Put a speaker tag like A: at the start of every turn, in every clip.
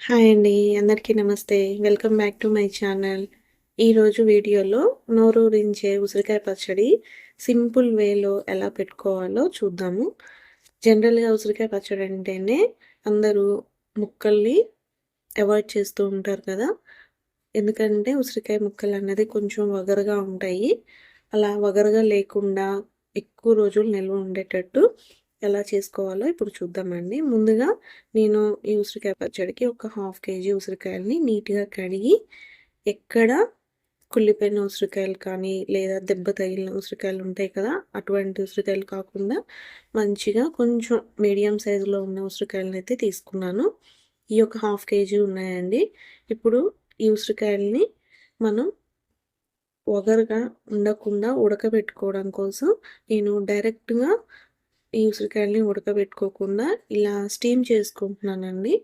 A: Hi అండి. అందరికీ నమస్తే. Welcome back to my channel. ఈరోజు వీడియోలో నోరూరించే ఉసిరికాయ పచ్చడి సింపుల్ వేలో ఎలా పెట్టుకోవాలో చూద్దాము. జనరల్‌గా ఉసిరికాయ పచ్చడి అంటేనే అందరూ ముక్కల్ని అవాయిడ్ చేస్తూ ఉంటారు కదా! ఎందుకంటే ఉసిరికాయ ముక్కలు అన్నది కొంచెం వగరగా ఉంటాయి. అలా వగరగా లేకుండా ఎక్కువ రోజులు నిల్వ ఉండేటట్టు ఎలా చేసుకోవాలో ఇప్పుడు చూద్దామండి. ముందుగా నేను ఈ ఉసిరికాయ పచ్చడికి ఒక హాఫ్ కేజీ ఉసిరికాయలని నీట్‌గా కడిగి ఎక్కడ కుళ్ళిపోయిన ఉసిరికాయలు కానీ, లేదా దెబ్బ తగిలిన ఉసిరికాయలు ఉంటాయి కదా! అటువంటి ఉసిరికాయలు కాకుండా మంచిగా కొంచెం మీడియం సైజులో ఉన్న ఉసిరికాయలనైతే తీసుకున్నాను. ఈ ఒక హాఫ్ కేజీ ఉన్నాయండి. ఇప్పుడు ఈ ఉసిరికాయలని మనం ఒగరుగా ఉండకుండా ఉడకబెట్టుకోవడం కోసం నేను డైరెక్ట్‌గా ఈ ఉసిరికాయలని ఉడకబెట్టుకోకుండా ఇలా స్టీమ్ చేసుకుంటున్నానండి.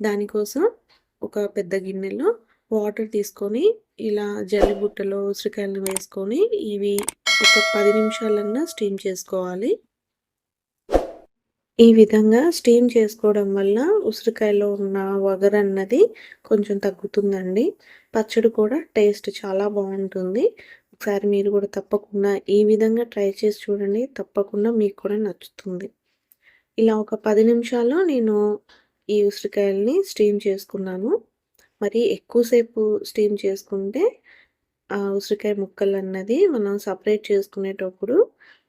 A: దానికోసం ఒక పెద్ద గిన్నెలో వాటర్ తీసుకొని ఇలా జల్లి బుట్టలో ఉసిరికాయలను వేసుకొని ఇవి ఒక పది నిమిషాలన్నా స్టీమ్ చేసుకోవాలి. ఈ విధంగా స్టీమ్ చేసుకోవడం వల్ల ఉసిరికాయలో ఉన్న వగరన్నది కొంచెం తగ్గుతుందండి. పచ్చడి కూడా టేస్ట్ చాలా బాగుంటుంది ఒకసారి మీరు కూడా తప్పకుండా ఈ విధంగా ట్రై చేసి చూడండి. తప్పకుండా మీకు కూడా నచ్చుతుంది. ఇలా ఒక పది నిమిషాల్లో నేను ఈ ఉసిరికాయలని స్టీమ్ చేసుకున్నాను. మరి ఎక్కువసేపు స్టీమ్ చేసుకుంటే ఆ ఉసిరికాయ ముక్కలు అన్నది మనం సపరేట్ చేసుకునేటప్పుడు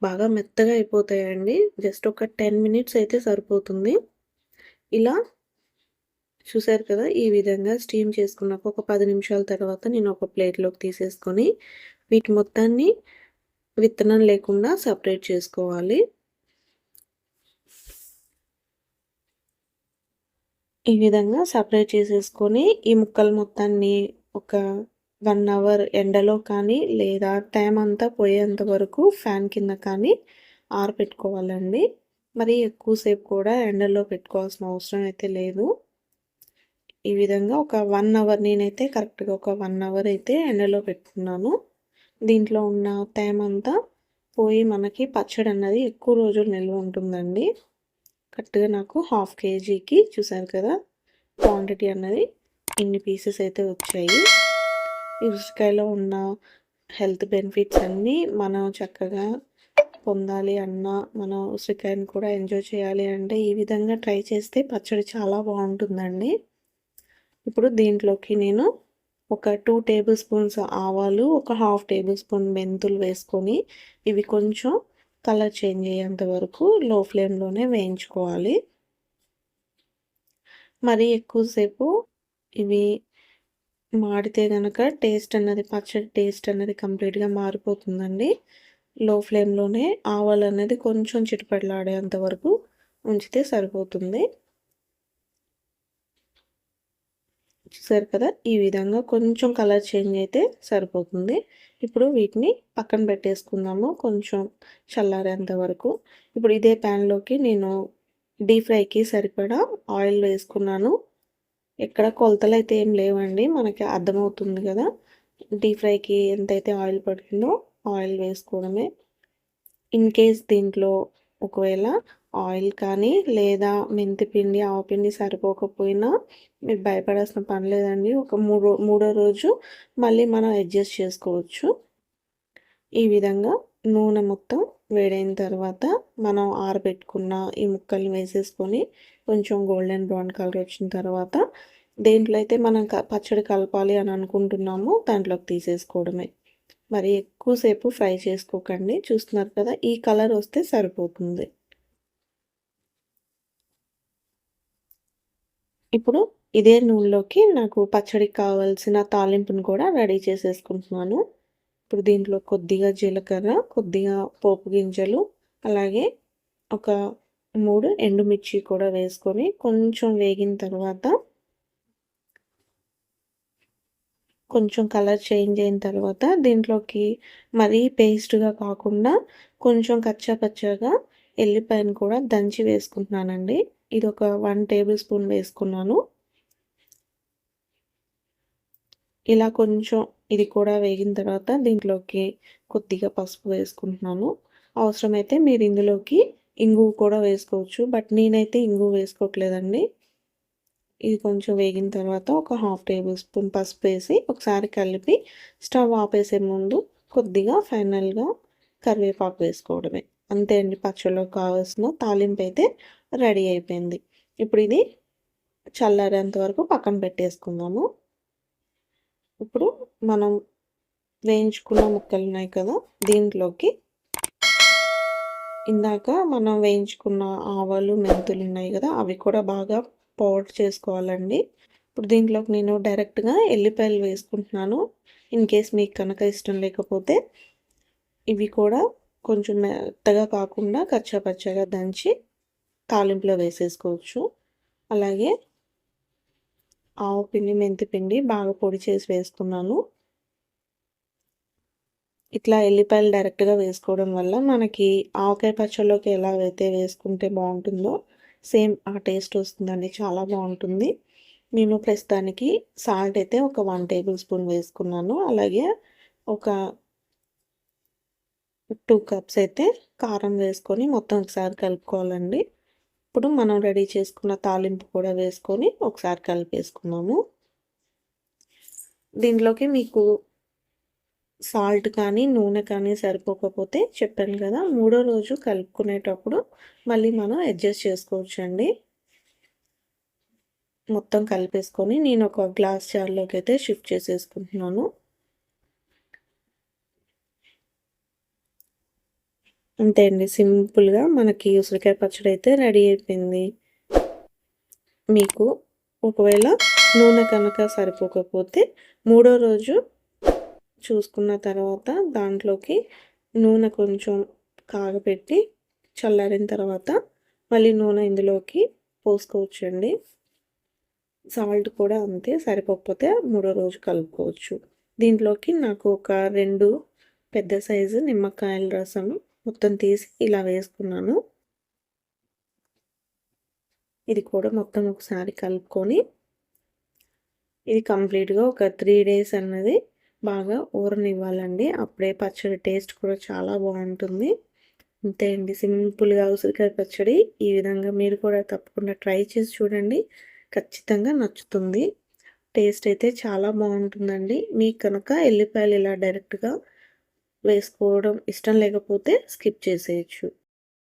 A: బాగా మెత్తగా అయిపోతాయండి. జస్ట్ ఒక 10 మినిట్స్ అయితే సరిపోతుంది. ఇలా చూసారు కదా! ఈ విధంగా స్టీమ్ చేసుకున్నాక ఒక పది నిమిషాల తర్వాత నేను ఒక ప్లేట్‌లోకి తీసేసుకొని వీటి మొత్తాన్ని విత్తనం లేకుండా సపరేట్ చేసుకోవాలి. ఈ విధంగా సపరేట్ చేసేసుకొని ఈ ముక్కలు మొత్తాన్ని ఒక వన్ అవర్ ఎండలో కానీ, లేదా టైం అంతా పోయేంత వరకు ఫ్యాన్ కింద కానీ ఆరబెట్టుకోవాలండి. మరి ఎక్కువసేపు కూడా ఎండలో పెట్టుకోవాల్సిన అవసరం అయితే లేదు. ఈ విధంగా ఒక వన్ అవర్ నేనైతే కరెక్ట్‌గా ఒక వన్ అవర్ అయితే ఎండలో పెట్టుకున్నాను. దీంట్లో ఉన్న తేమంతా పోయి మనకి పచ్చడి అన్నది ఎక్కువ రోజులు నిల్వ ఉంటుందండి. కరెక్ట్‌గా నాకు హాఫ్ కేజీకి చూసారు కదా! క్వాంటిటీ అన్నది ఇన్ని పీసెస్ అయితే వచ్చాయి. ఈ ఉసిరికాయలో ఉన్న హెల్త్ బెనిఫిట్స్ అన్నీ మనం చక్కగా పొందాలి అన్నా, మనం ఉసిరికాయని కూడా ఎంజాయ్ చేయాలి అంటే ఈ విధంగా ట్రై చేస్తే పచ్చడి చాలా బాగుంటుందండి ఇప్పుడు దీంట్లోకి నేను ఒక టూ టేబుల్ స్పూన్స్ ఆవాలు, ఒక హాఫ్ టేబుల్ స్పూన్ మెంతులు వేసుకొని ఇవి కొంచెం కలర్ చేంజ్ అయ్యేంత వరకు లో ఫ్లేమ్‌లోనే వేయించుకోవాలి. మరీ ఎక్కువసేపు ఇవి మాడితే కనుక టేస్ట్ అన్నది పచ్చడి టేస్ట్ అనేది కంప్లీట్‌గా మారిపోతుందండి. లో ఫ్లేమ్‌లోనే ఆవాలనేది కొంచెం చిటపటలాడేంత వరకు ఉంచితే సరిపోతుంది. చూసారు కదా! ఈ విధంగా కొంచెం కలర్ చేంజ్ అయితే సరిపోతుంది. ఇప్పుడు వీటిని పక్కన పెట్టేసుకుందాము. కొంచెం చల్లారేంత వరకు. ఇప్పుడు ఇదే ప్యాన్‌లోకి నేను డీప్ ఫ్రైకి సరిపడా ఆయిల్ వేసుకున్నాను. ఎక్కడ కొలతలు అయితే ఏం లేవండి. మనకి అర్థమవుతుంది కదా! డీప్ ఫ్రైకి ఎంతైతే ఆయిల్ పడుతుందో ఆయిల్ వేసుకోవడమే. ఇన్ కేస్ దీంట్లో ఒకవేళ ఆయిల్ కానీ, లేదా మెంతి పిండి, ఆవపిండి సరిపోకపోయినా మీరు భయపడాల్సిన పని లేదండి. ఒక మూడో మూడో రోజు మళ్ళీ మనం అడ్జస్ట్ చేసుకోవచ్చు. ఈ విధంగా నూనె మొత్తం వేడైన తర్వాత మనం ఆరబెట్టుకున్న ఈ ముక్కల్ని వేసేసుకొని కొంచెం గోల్డెన్ బ్రౌన్ కలర్ వచ్చిన తర్వాత దేంట్లో అయితే మనం పచ్చడి కలపాలి అని అనుకుంటున్నామో దాంట్లోకి తీసేసుకోవడమే. మరి ఎక్కువసేపు ఫ్రై చేసుకోకండి. చూస్తున్నారు కదా! ఈ కలర్ వస్తే సరిపోతుంది. ఇప్పుడు ఇదే నూనెలోకి నాకు పచ్చడికి కావాల్సిన తాలింపుని కూడా రెడీ చేసేసుకుంటున్నాను. ఇప్పుడు దీంట్లో కొద్దిగా జీలకర్ర, కొద్దిగా పోపు గింజలు, అలాగే ఒక మూడు ఎండుమిర్చి కూడా వేసుకొని కొంచెం వేగిన తర్వాత కొంచెం కలర్ చేంజ్ అయిన తర్వాత దీంట్లోకి మరీ పేస్ట్‌గా కాకుండా కొంచెం కచ్చా పచ్చగా ఎల్లిపాయను కూడా దంచి వేసుకుంటున్నానండి. ఇది ఒక వన్ టేబుల్ స్పూన్ వేసుకున్నాను. ఇలా కొంచెం ఇది కూడా వేగిన తర్వాత దీంట్లోకి కొద్దిగా పసుపు వేసుకుంటున్నాను. అవసరమైతే మీరు ఇందులోకి ఇంగువ కూడా వేసుకోవచ్చు. బట్ నేనైతే ఇంగువ వేసుకోవట్లేదండి. ఇది కొంచెం వేగిన తర్వాత ఒక హాఫ్ టేబుల్ స్పూన్ పసుపు వేసి ఒకసారి కలిపి స్టవ్ ఆపేసే ముందు కొద్దిగా ఫైనల్గా కరివేపాకు వేసుకోవడమే అంతే అండి పచ్చడిలో కావాల్సిన తాలింపు అయితే రెడీ అయిపోయింది. ఇప్పుడు ఇది చల్లారేంత వరకు పక్కన పెట్టేసుకుందాము. ఇప్పుడు మనం వేయించుకున్న ముక్కలు ఉన్నాయి కదా దీంట్లోకి ఇందాక మనం వేయించుకున్న ఆవాలు మెంతులు ఉన్నాయి కదా అవి కూడా బాగా పౌడర్ చేసుకోవాలండి. ఇప్పుడు దీంట్లోకి నేను డైరెక్ట్గా ఎల్లిపాయలు వేసుకుంటున్నాను. ఇన్ కేస్ మీకు కనుక ఇష్టం లేకపోతే ఇవి కూడా కొంచెం మెత్తగా కాకుండా కచ్చాపచ్చగా దంచి తాలింపులో వేసేసుకోవచ్చు. అలాగే ఆవు పిండి మెంతి పిండి బాగా పొడి చేసి వేసుకున్నాను ఇట్లా ఎల్లిపాయలు డైరెక్ట్గా వేసుకోవడం వల్ల మనకి ఆవకాయ పచ్చళ్ళలోకి ఎలా అయితే వేసుకుంటే బాగుంటుందో సేమ్ ఆ టేస్ట్ వస్తుందండి చాలా బాగుంటుంది. నేను ప్రస్తుతానికి సాల్ట్ అయితే ఒక వన్ టేబుల్ స్పూన్ వేసుకున్నాను. అలాగే ఒక టూ కప్స్ అయితే కారం వేసుకొని మొత్తం ఒకసారి కలుపుకోవాలండి. ఇప్పుడు మనం రెడీ చేసుకున్న తాలింపు కూడా వేసుకొని ఒకసారి కలిపేసుకున్నాము దీంట్లోకి మీకు సాల్ట్ కానీ నూనె కానీ సరిపోకపోతే చెప్పాను కదా మూడో రోజు కలుపుకునేటప్పుడు మళ్ళీ మనం అడ్జస్ట్ చేసుకోవచ్చు అండి మొత్తం కలిపేసుకొని నేను ఒక గ్లాస్ జార్లోకి అయితే షిఫ్ట్ చేసేసుకుంటున్నాను. అంతే అండి. సింపుల్గా మనకి ఉసిరికాయ పచ్చడి అయితే రెడీ అయిపోయింది. మీకు ఒకవేళ నూనె కనుక సరిపోకపోతే మూడో రోజు చూసుకున్న తర్వాత దాంట్లోకి నూనె కొంచెం కాగపెట్టి చల్లారిన తర్వాత మళ్ళీ నూనె ఇందులోకి పోసుకోవచ్చండి. సాల్ట్ కూడా అంతే సరిపోకపోతే మూడో రోజు కలుపుకోవచ్చు. దీంట్లోకి నాకు ఒక రెండు పెద్ద సైజు నిమ్మకాయల రసం మొత్తం తీసి ఇలా వేసుకున్నాను. ఇది కూడా మొత్తం ఒకసారి కలుపుకొని ఇది కంప్లీట్గా ఒక త్రీ డేస్ అన్నది బాగా ఊరనివ్వాలండి. అప్పుడే పచ్చడి టేస్ట్ కూడా చాలా బాగుంటుంది. అంతే అండి. సింపుల్గా ఉసిరికాయ పచ్చడి ఈ విధంగా మీరు కూడా తప్పకుండా ట్రై చేసి చూడండి. ఖచ్చితంగా నచ్చుతుంది. టేస్ట్ అయితే చాలా బాగుంటుందండి. మీకు కనుక ఎల్లిపాయలు ఇలా డైరెక్ట్గా వేసుకోవడం ఇష్టం లేకపోతే స్కిప్ చేసేయచ్చు.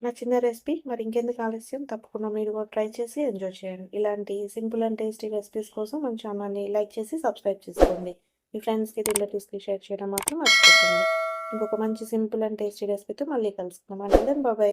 A: నచ్చిన రెసిపీ మరి ఇంకెందుకు ఆలస్యం? తప్పకుండా మీరు కూడా ట్రై చేసి ఎంజాయ్ చేయండి. ఇలాంటి సింపుల్ అండ్ టేస్టీ రెసిపీస్ కోసం మన ఛానల్ని లైక్ చేసి సబ్స్క్రైబ్ చేసుకోండి. మీ ఫ్రెండ్స్కి రిలేటివ్స్కి షేర్ చేయడం మాత్రం మర్చిపోతుంది ఇంకొక మంచి సింపుల్ అండ్ టేస్టీ రెసిపీతో మళ్ళీ కలుసుకుందాం. అంటే బాబాయ్